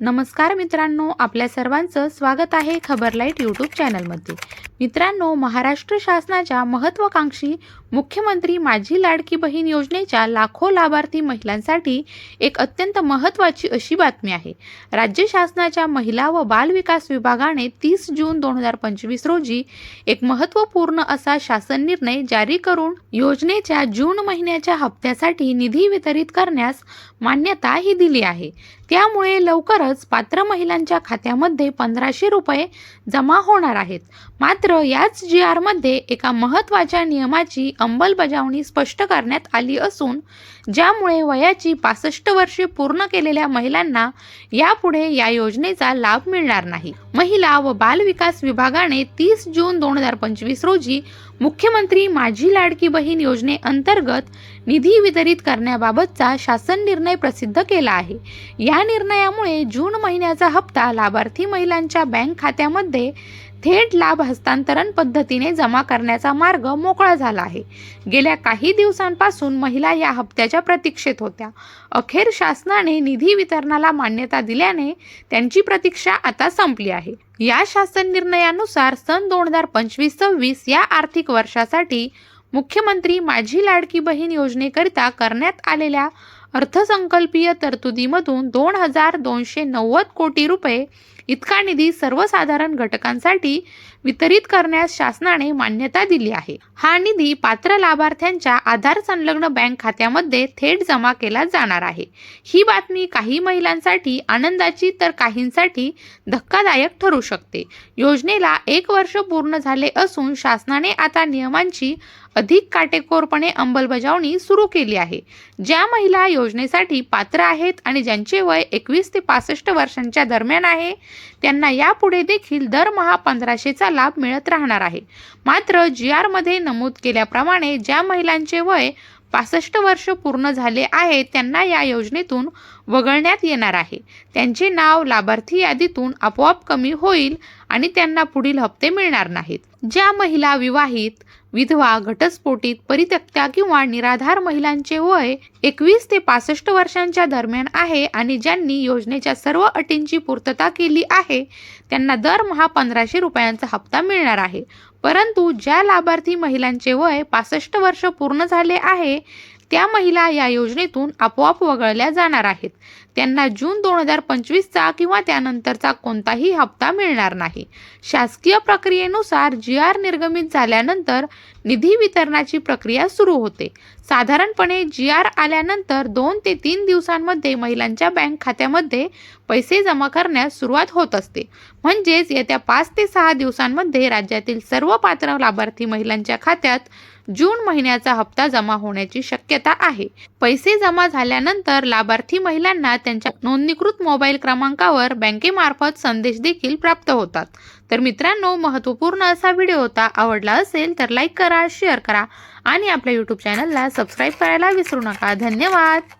नमस्कार मित्रांनो आपल्या सर्वांचं स्वागत आहे खबरलाईट यूट्यूब चॅनलमध्ये. मित्रांनो महाराष्ट्र शासनाच्या महत्त्वाकांक्षी मुख्यमंत्री माझी लाडकी बहीण योजनेच्या लाखो लाभार्थी महिलांसाठी एक अत्यंत महत्त्वाची अशी बातमी आहे. राज्य शासनाच्या महिला व बाल विकास विभागाने तीस जून दोन हजार पंचवीस रोजी एक महत्त्वपूर्ण असा शासन निर्णय जारी करून योजनेच्या जून महिन्याच्या हप्त्यासाठी निधी वितरित करण्यास मान्यता ही दिली आहे. त्यामुळे लवकर लवकरच पात्र महिलांच्या खात्यामध्ये पंधराशे रुपये जमा होणार आहेत. मात्र याच जी आरमध्ये एका महत्त्वाच्या नियमाची अंमलबजावणी स्पष्ट करण्यात आली असून ज्यामुळे वयाची पासष्ट वर्षे पूर्ण केलेल्या महिलांना यापुढे या योजनेचा लाभ मिळणार नाही. महिला व बाल विकास विभागाने तीस जून दोन हजार पंचवीस रोजी मुख्यमंत्री माझी लाडकी बहीण योजनेअंतर्गत निधी वितरित करण्याबाबतचा शासन निर्णय प्रसिद्ध केला आहे. या निर्णयामुळे जून महिन्याचा हप्ता लाभार्थी महिलांच्या बँक खात्यामध्ये थेट लाभ हस्तांतरण पद्धतीने जमा करण्याचा मार्ग मोकळा झाला आहे. गेल्या काही दिवसांपासून महिला या हप्त्याच्या प्रतीक्षेत होत्या. अखेर शासनाने निधी वितरणाला मान्यता दिल्याने त्यांची प्रतीक्षा आता संपली आहे. या शासन निर्णयानुसार सन दोन हजार पंचवीस सव्वीस या आर्थिक वर्षासाठी मुख्यमंत्री माझी लाडकी बहीण योजनेकरिता करण्यात आलेल्या अर्थसंकल्पीय तरतुदीमधून दोन हजार दोनशे नव्वद कोटी रुपये इतका निधी सर्वसाधारण घटकांसाठी वितरित करण्यास शासनाने मान्यता दिली आहे. हा निधी पात्र लाभार्थ्यांच्या आधार संलग्न बँक खात्यामध्ये थेट जमा केला जाणार आहे. ही बातमी काही महिलांसाठी आनंदाची तर काहींसाठी धक्कादायक ठरू शकते. योजनेला एक वर्ष पूर्ण झाले असून शासनाने आता नियमांची अधिक काटेकोरपणे अंमलबजावणी सुरू केली आहे. ज्या महिला योजनेसाठी पात्र आहेत आणि ज्यांचे वय एकवीस ते पासष्ट वर्षांच्या दरम्यान आहे त्यांना यापुढे देखील दरमहा पंधराशेचा लाभ मिळत राहणार आहे. मात्र जी आरमध्ये नमूद केल्याप्रमाणे ज्या महिलांचे वय पासष्ट वर्ष पूर्ण झाले आहे त्यांना या योजनेतून वगळण्यात येणार आहे. त्यांचे नाव लाभार्थी यादीतून आपोआप कमी होईल आणि त्यांना पुढील हप्ते मिळणार नाहीत. ज्या महिला विवाहित विधवा घटस्फोटीत परित्यक्त्या किंवा निराधार महिलांचे वय एकवीस ते पासष्ट वर्षांच्या दरम्यान आहे आणि ज्यांनी योजनेच्या सर्व अटींची पूर्तता केली आहे त्यांना दरमहा पंधराशे रुपयांचा हप्ता मिळणार आहे. परंतु ज्या लाभार्थी महिलांचे वय पासष्ट वर्ष पूर्ण झाले आहे त्या महिला या योजनेतून आपोआप वगळल्या जाणार आहेत. त्यांना जून दोन हजार पंचवीसचा किंवा त्यानंतरचा कोणताही हप्ता मिळणार नाही. शासकीय प्रक्रियेनुसार जी आर निर्गमित झाल्यानंतर निधी वितरणाची प्रक्रिया सुरू होते. साधारणपणे जी आर आल्यानंतर दोन ते तीन दिवसांमध्ये महिलांच्या बँक खात्यामध्ये पैसे जमा करण्यास सुरुवात होत असते. म्हणजेच येत्या पाच ते सहा दिवसांमध्ये राज्यातील सर्व पात्र लाभार्थी महिलांच्या खात्यात जून महिन्याचा हप्ता जमा होण्याची शक्यता आहे. पैसे जमा झाल्यानंतर लाभार्थी महिलांना त्यांच्या नोंदणीकृत मोबाईल क्रमांकावर बँकेमार्फत संदेश देखील प्राप्त होतात. तर मित्रांनो महत्त्वपूर्ण असा व्हिडिओ होता आवडला असेल तर लाईक करा शेअर करा आणि आपल्या यूट्यूब चॅनलला सबस्क्राईब करायला विसरू नका. धन्यवाद!